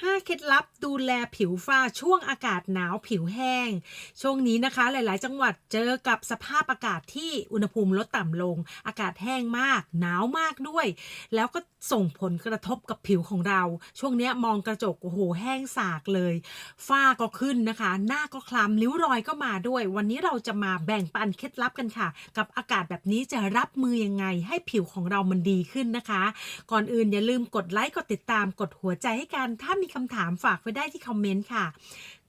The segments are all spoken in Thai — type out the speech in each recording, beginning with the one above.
5 เคล็ดลับดูแลผิวฝ้าช่วงอากาศหนาวผิวแห้ง ช่วงนี้นะคะ หลาย ๆ จังหวัดเจอกับสภาพอากาศที่อุณหภูมิลดต่ำลง อากาศแห้งมาก หนาวมากด้วย แล้วก็ส่งผลกระทบกับผิวของเรา ช่วงนี้มองกระจกโอ้โหแห้งสากเลย ฝ้าก็ขึ้นนะคะ หน้าก็คล้ำริ้วรอยก็มาด้วย วันนี้เราจะมาแบ่งปันเคล็ดลับกันค่ะ กับอากาศแบบนี้จะรับมือยังไง ให้ผิวของเรามันดีขึ้นนะคะ ก่อนอื่นอย่าลืมกดไลค์กดติดตามกดหัวใจให้กันถ้ามีคำถามฝากไว้ได้ที่คอมเมนต์ค่ะ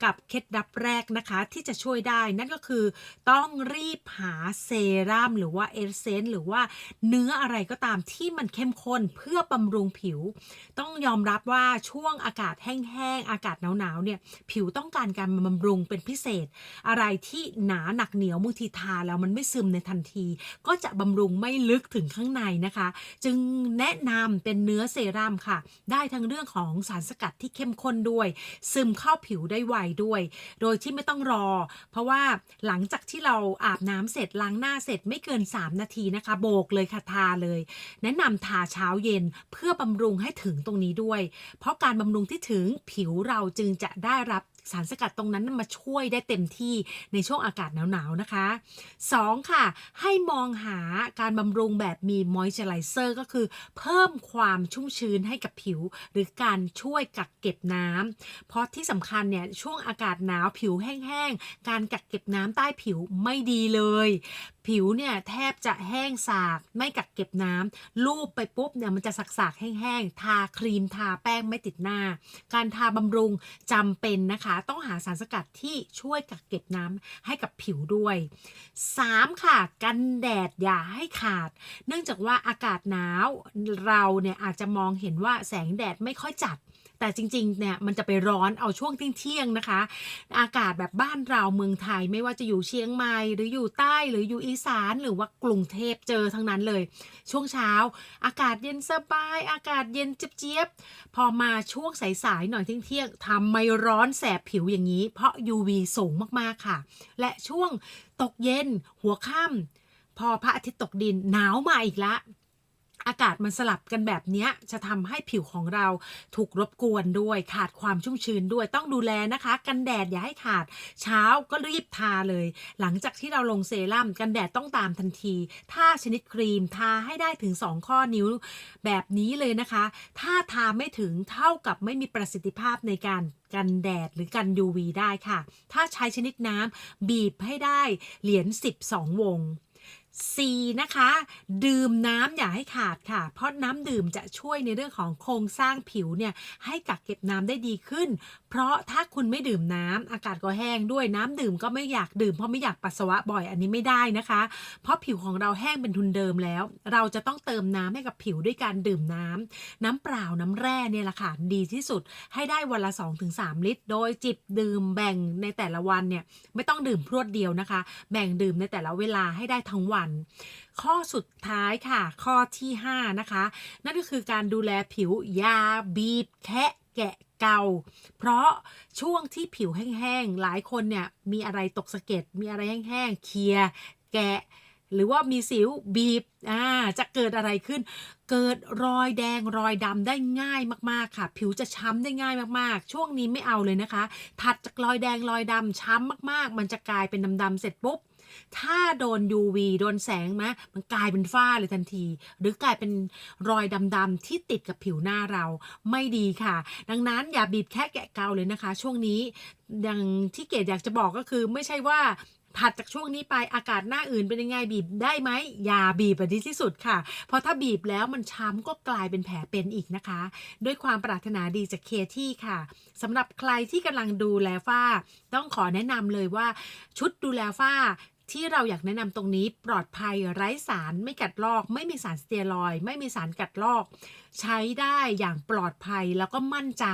กับเคล็ดลับแรกนะคะที่จะช่วยได้นั่นก็คือ ต้องรีบหาเซรั่มหรือว่าเอเซนหรือว่าเนื้ออะไรก็ตามที่มันเข้มข้นเพื่อบำรุงผิว ต้องยอมรับว่าช่วงอากาศแห้งๆอากาศหนาวๆเนี่ยผิวต้องการการบำรุงเป็นพิเศษ อะไรที่หนาหนักเหนียวบางทีทาแล้วมันไม่ซึมในทันที ก็จะบำรุงไม่ลึกถึงข้างในนะคะ จึงแนะนำเป็นเนื้อเซรั่มค่ะ ได้ทั้งเรื่องของสารสกัดที่เข้มข้นด้วย ซึมเข้าผิวได้ไวด้วย โดยที่ไม่ต้องรอ เพราะว่าหลังจากที่เราอาบน้ำเสร็จล้างหน้าเสร็จไม่เกิน 3 นาทีนะคะ โบกเลยค่ะทาเลย แนะนำทาเช้าเย็นเพื่อบำรุงให้ถึงตรงนี้ด้วย เพราะการบำรุงที่ถึงผิวเราจึงจะได้รับ สารสกัดตรงนั้นมาช่วยได้เต็มที่ในช่วงอากาศหนาวๆนะคะ 2. ค่ะ ให้มองหาการบำรุงแบบมีมอยเจอไรเซอร์ก็คือเพิ่มความชุ่มชื้นให้กับผิว หรือการช่วยกักเก็บน้ำเพราะที่สำคัญเนี่ยช่วงอากาศหนาวผิวแห้งๆ การกักเก็บน้ำใต้ผิวไม่ดีเลยผิวเนี่ยแทบจะแห้งสากไม่กักเก็บน้ำลูบไปปุ๊บเนี่ยมันจะสักๆแห้งๆทาครีมทาแป้งไม่ติดหน้า การทาบำรุงจำเป็นนะคะ ต้องหาสารสกัดที่ช่วยกักเก็บน้ำให้กับผิวด้วย 3. ค่ะ กันแดดอย่าให้ขาด เนื่องจากว่าอากาศหนาวเราเนี่ยอาจจะมองเห็นว่าแสงแดดไม่ค่อยจัด แต่จริงๆเนี่ยมันจะไปร้อนเอาช่วงเที่ยงๆนะคะ อากาศแบบบ้านเราเมืองไทยไม่ว่าจะอยู่เชียงใหม่หรืออยู่ใต้หรืออยู่อีสานหรือว่ากรุงเทพเจอทั้งนั้นเลย ช่วงเช้า อากาศเย็นสบาย อากาศเย็นเจี๊ยบๆพอมาช่วงสายๆหน่อยเที่ยงๆทำไมร้อนแสบผิวอย่างนี้ เพราะ UV สูงมากๆค่ะ และช่วงตกเย็นหัวค่ำพอพระอาทิตย์ตกดินหนาวมาอีกละ อากาศมันสลับกันแบบนี้จะทำให้ผิวของเราถูกรบกวนด้วย ขาดความชุ่มชื้นด้วยต้องดูแลนะคะ กันแดดอย่าให้ขาดเช้าก็รีบทาเลย หลังจากที่เราลงเซรั่มกันแดดต้องตามทันทีถ้าชนิดครีมทาให้ได้ถึง 2 ข้อนิ้วแบบนี้เลยนะคะ ถ้าทาไม่ถึงเท่ากับไม่มีประสิทธิภาพในการกันแดดหรือกัน UV ได้ค่ะ ถ้าใช้ชนิดน้ำบีบให้ได้เหรียญ12 วง C นะคะ ดื่มน้ำอย่าให้ขาดค่ะ เพราะน้ำดื่มจะช่วยในเรื่องของโครงสร้างผิวเนี่ยให้กักเก็บน้ำได้ดีขึ้น เพราะถ้าคุณไม่ดื่มน้ำอากาศก็แห้งด้วยน้ำดื่มก็ไม่อยากดื่มเพราะไม่อยากปัสสาวะบ่อยอันนี้ไม่ได้นะคะ เพราะผิวของเราแห้งเป็นทุนเดิมแล้ว เราจะต้องเติมน้ำให้กับผิวด้วยการดื่มน้ำน้ำเปล่าน้ำแร่เนี่ยแหละค่ะดีที่สุดให้ได้วันละ 2-3 ลิตร โดยจิบดื่มแบ่งในแต่ละวันเนี่ยไม่ต้องดื่มพรวดเดียวนะคะ แบ่งดื่มในแต่ละเวลาให้ได้ทั้งวันข้อสุดท้ายค่ะ ข้อที่ 5 นะคะ นั่นก็คือการดูแลผิวยาบีบแคะแกะเกา เพราะช่วงที่ผิวแห้งๆ หลายคนเนี่ยมีอะไรตกสะเก็ด มีอะไรแห้งๆ เคลียแกะ หรือว่ามีสิวบีบ อ่า จะเกิดอะไรขึ้น เกิดรอยแดงรอยดำได้ง่ายมากๆค่ะ ผิวจะช้ำได้ง่ายมากๆ ช่วงนี้ไม่เอาเลยนะคะ ถัดจากรอยแดงรอยดำช้ำมากๆ มันจะกลายเป็นดำๆเสร็จปุ๊บ ถ้าโดน UV โดนแสงนะมันกลายเป็นฝ้าเลยทันที หรือกลายเป็นรอยดำๆที่ติดกับผิวหน้าเราไม่ดีค่ะ ดังนั้นอย่าบีบแค่แกะเกาเลยนะคะ ช่วงนี้อย่างที่เกดอยากจะบอกก็คือไม่ใช่ว่าถัดจากช่วงนี้ไปอากาศหน้าอื่นเป็นยังไงบีบได้ไหมอย่าบีบอะดีที่สุดค่ะ เพราะถ้าบีบแล้วมันช้ำก็กลายเป็นแผลเป็นอีกนะคะ ด้วยความปรารถนาดีจากเคที่ค่ะสำหรับใครที่กำลังดูแลฝ้า ต้องขอแนะนำเลยว่าชุดดูแลฝ้า ที่เราอยากแนะนำตรงนี้ปลอดภัยไร้สารไม่กัดลอก ไม่มีสารสเตียรอยด์ไม่มีสารกัดลอก ใช้ได้อย่างปลอดภัยแล้วก็มั่นใจ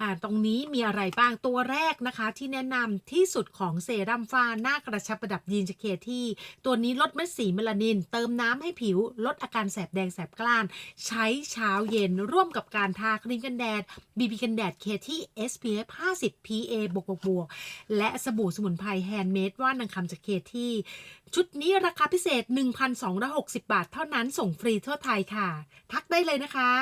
อ่าตรงนี้มีอะไรบ้างตัวแรกนะคะ ที่แนะนำที่สุดของเซรั่มฝ้าหน้ากระชับประดับยีนจากเคที่ ตัวนี้ลดเม็ดสีเมลานิน เติมน้ำให้ผิว ลดอาการแสบแดงแสบกล้าน ใช้เช้าเย็นร่วมกับการทาครีมกันแดดบีบีกันแดดเคที่ SPF 50 PA บวกบวกบวกและสบู่สมุนไพรแฮนด์เมดว่านนางคำจากเคที่ ชุดนี้ราคาพิเศษ 1,260 บาทเท่านั้นส่งฟรีทั่วไทยค่ะ ทักได้เลยนะคะ